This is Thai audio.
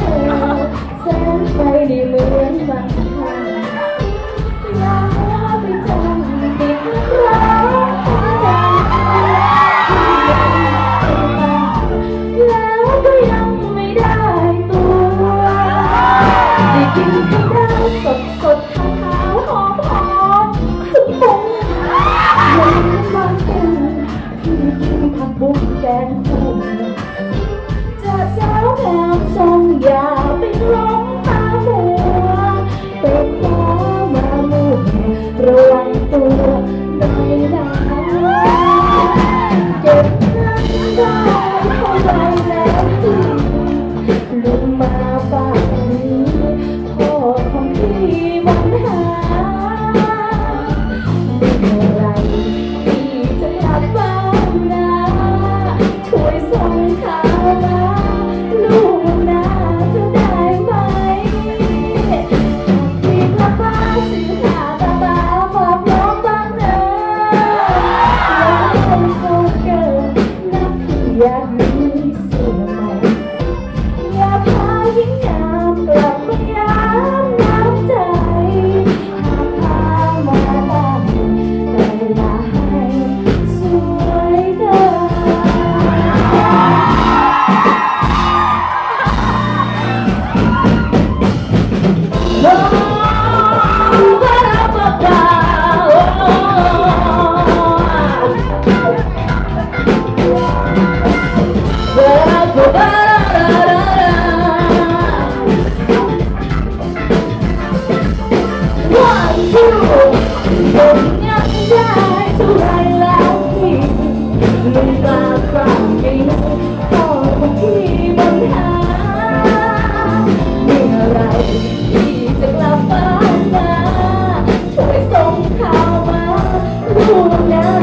เธอแไฟได้เหมือนบางครั้งอยากหาไปจำติดรักกันแล้วก็ยังไม่ได้ตัวได้กินข้าวสดสดขาขาหอมหอมฟุ้งฟุ้งวันบางคืนที่กินผับุ้งแกง Oh, no.